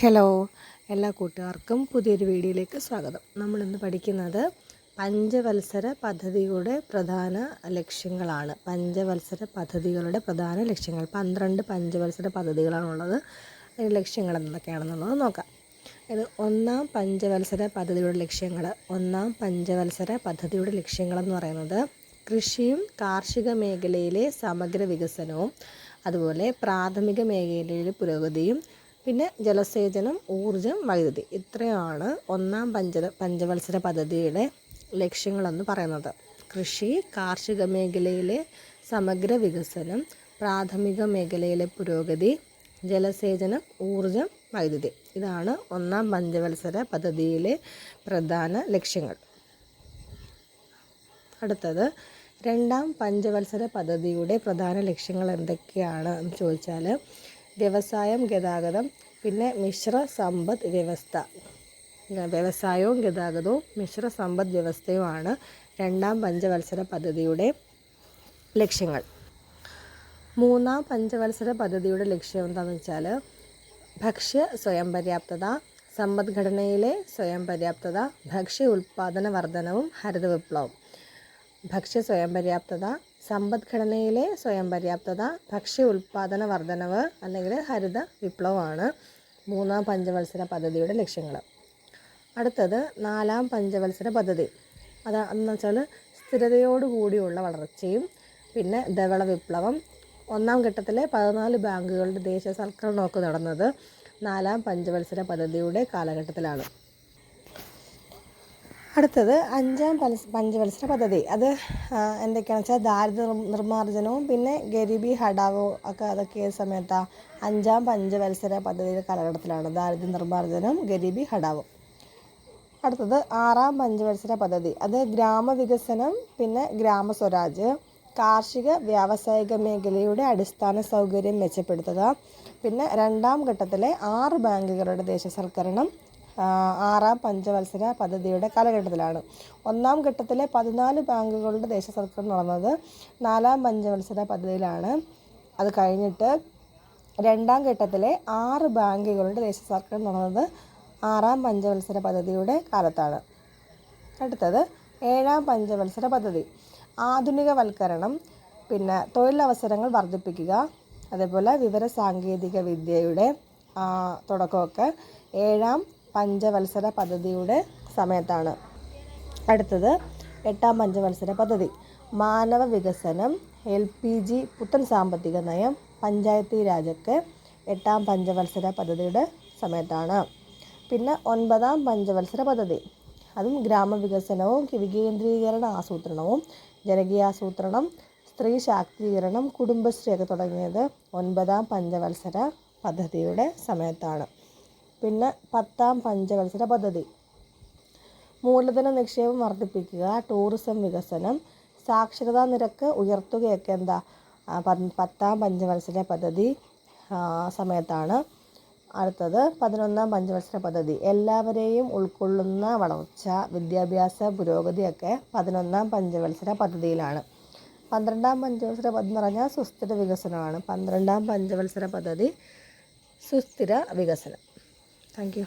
Hello എല്ലാ കൂട്ടുകാർക്കും പുതിയൊരു വീഡിയോയിലേക്ക് സ്വാഗതം. നമ്മളിന്ന് പഠിക്കുന്നത് പഞ്ചവത്സര പദ്ധതിയുടെ പ്രധാന ലക്ഷ്യങ്ങളാണ്. പഞ്ചവത്സര പദ്ധതികളുടെ പ്രധാന ലക്ഷ്യങ്ങൾ. പന്ത്രണ്ട് പഞ്ചവത്സര പദ്ധതികളാണുള്ളത്. അതിന്റെ ലക്ഷ്യങ്ങൾ എന്തൊക്കെയാണെന്നുള്ളത് നോക്കാം. ഇത് ഒന്നാം പഞ്ചവത്സര പദ്ധതിയുടെ ലക്ഷ്യങ്ങൾ. ഒന്നാം പഞ്ചവത്സര പദ്ധതിയുടെ ലക്ഷ്യങ്ങളെന്ന് പറയുന്നത് കൃഷിയും കാർഷിക മേഖലയിലെ സമഗ്ര വികസനവും അതുപോലെ പ്രാഥമിക മേഖലയിലെ പുരോഗതിയും പിന്നെ ജലസേചനം ഊർജം വൈദ്യുതി. ഇത്രയാണ് ഒന്നാം പഞ്ച പഞ്ചവത്സര പദ്ധതിയുടെ ലക്ഷ്യങ്ങളെന്ന് പറയുന്നത്. കൃഷി കാർഷിക മേഖലയിലെ സമഗ്ര വികസനം പ്രാഥമിക മേഖലയിലെ പുരോഗതി ജലസേചനം ഊർജം വൈദ്യുതി. ഇതാണ് ഒന്നാം പഞ്ചവത്സര പദ്ധതിയിലെ പ്രധാന ലക്ഷ്യങ്ങൾ. അടുത്തത് രണ്ടാം പഞ്ചവത്സര പദ്ധതിയുടെ പ്രധാന ലക്ഷ്യങ്ങൾ എന്തൊക്കെയാണ് എന്ന് ചോദിച്ചാൽ വ്യവസായം ഗതാഗതം പിന്നെ മിശ്ര സമ്പദ് വ്യവസ്ഥ. വ്യവസായവും ഗതാഗതവും മിശ്ര സമ്പദ് വ്യവസ്ഥയുമാണ് രണ്ടാം പഞ്ചവത്സര പദ്ധതിയുടെ ലക്ഷ്യങ്ങൾ. മൂന്നാം പഞ്ചവത്സര പദ്ധതിയുടെ ലക്ഷ്യം എന്താണെന്ന് വെച്ചാൽ ഭക്ഷ്യ സ്വയം പര്യാപ്തത സമ്പദ്ഘടനയിലെ സ്വയം പര്യാപ്തത ഭക്ഷ്യ ഉൽപ്പാദന വർധനവും ഹരിത വിപ്ലവം ഭക്ഷ്യ സ്വയം പര്യാപ്തത സമ്പദ്ഘടനയിലെ സ്വയം പര്യാപ്തത ഭക്ഷ്യ ഉൽപ്പാദന വർധനവ് അല്ലെങ്കിൽ ഹരിത വിപ്ലവമാണ് മൂന്നാം പഞ്ചവത്സര പദ്ധതിയുടെ ലക്ഷ്യങ്ങൾ. അടുത്തത് നാലാം പഞ്ചവത്സര പദ്ധതി. അതാണെന്ന് വെച്ചാൽ സ്ഥിരതയോടുകൂടിയുള്ള വളർച്ചയും പിന്നെ ധവള വിപ്ലവം ഒന്നാം ഘട്ടത്തിലെ പതിനാല് ബാങ്കുകളുടെ ദേശസൽക്കരണമൊക്കെ നടന്നത് നാലാം പഞ്ചവത്സര പദ്ധതിയുടെ കാലഘട്ടത്തിലാണ്. അടുത്തത് അഞ്ചാം പഞ്ചവത്സര പദ്ധതി. അത് എന്തൊക്കെയാണെന്ന് വെച്ചാൽ ദാരിദ്ര്യ നിർമ്മാർജനവും പിന്നെ ഗരിബി ഹടാവോ ഒക്കെ അതൊക്കെ ഏത് സമയത്താണ് അഞ്ചാം പഞ്ചവത്സര പദ്ധതിയുടെ കാലഘട്ടത്തിലാണ് ദാരിദ്ര്യ നിർമ്മാർജനം ഗരിബി ഹടാവോ അടുത്തത് ആറാം പഞ്ചവത്സര പദ്ധതി. അത് ഗ്രാമവികസനം പിന്നെ ഗ്രാമസ്വരാജ് കാർഷിക വ്യാവസായിക മേഖലയുടെ അടിസ്ഥാന സൗകര്യം മെച്ചപ്പെടുത്തുക പിന്നെ രണ്ടാം ഘട്ടത്തിലെ ആറ് ബാങ്കുകളുടെ ദേശസൽക്കരണം ആറാം പഞ്ചവത്സര പദ്ധതിയുടെ കാലഘട്ടത്തിലാണ്. ഒന്നാം ഘട്ടത്തിലെ പതിനാല് ബാങ്കുകളുടെ ദേശസൽക്കരണം നടന്നത് നാലാം പഞ്ചവത്സര പദ്ധതിയിലാണ്. അത് കഴിഞ്ഞിട്ട് രണ്ടാം ഘട്ടത്തിലെ ആറ് ബാങ്കുകളുടെ ദേശസൽക്കരണം നടന്നത് ആറാം പഞ്ചവത്സര പദ്ധതിയുടെ കാലത്താണ്. അടുത്തത് ഏഴാം പഞ്ചവത്സര പദ്ധതി. ആധുനികവൽക്കരണം പിന്നെ തൊഴിലവസരങ്ങൾ വർദ്ധിപ്പിക്കുക അതേപോലെ വിവര സാങ്കേതിക വിദ്യയുടെ തുടക്കമൊക്കെ. ഏഴാം പഞ്ചവത്സര പദ്ധതിയുടെ സമയത്താണ്. അടുത്തത് എട്ടാം പഞ്ചവത്സര പദ്ധതി. മാനവ വികസനം എൽ പി ജി പുത്തൻ സാമ്പത്തിക നയം പഞ്ചായത്തി രാജൊക്കെ എട്ടാം പഞ്ചവത്സര പദ്ധതിയുടെ സമയത്താണ്. പിന്നെ ഒൻപതാം പഞ്ചവത്സര പദ്ധതി. അതും ഗ്രാമവികസനവും വികേന്ദ്രീകരണ ആസൂത്രണവും ജനകീയാസൂത്രണം സ്ത്രീ ശാക്തീകരണം കുടുംബശ്രീയൊക്കെ തുടങ്ങിയത് ഒൻപതാം പഞ്ചവത്സര പദ്ധതിയുടെ സമയത്താണ്. പിന്നെ പത്താം പഞ്ചവത്സര പദ്ധതി. മൂലധന നിക്ഷേപം വർദ്ധിപ്പിക്കുക ടൂറിസം വികസനം സാക്ഷരതാ നിരക്ക് ഉയർത്തുകയൊക്കെ എന്താ പത്താം പഞ്ചവത്സര പദ്ധതി സമയത്താണ്. അടുത്തത് പതിനൊന്നാം പഞ്ചവത്സര പദ്ധതി. എല്ലാവരെയും ഉൾക്കൊള്ളുന്ന വളർച്ച വിദ്യാഭ്യാസ പുരോഗതിയൊക്കെ പതിനൊന്നാം പഞ്ചവത്സര പദ്ധതിയിലാണ്. പന്ത്രണ്ടാം പഞ്ചവത്സര പദ്ധതി എന്ന് പറഞ്ഞാൽ സുസ്ഥിര വികസനമാണ്. പന്ത്രണ്ടാം പഞ്ചവത്സര പദ്ധതി സുസ്ഥിര വികസനം. Thank you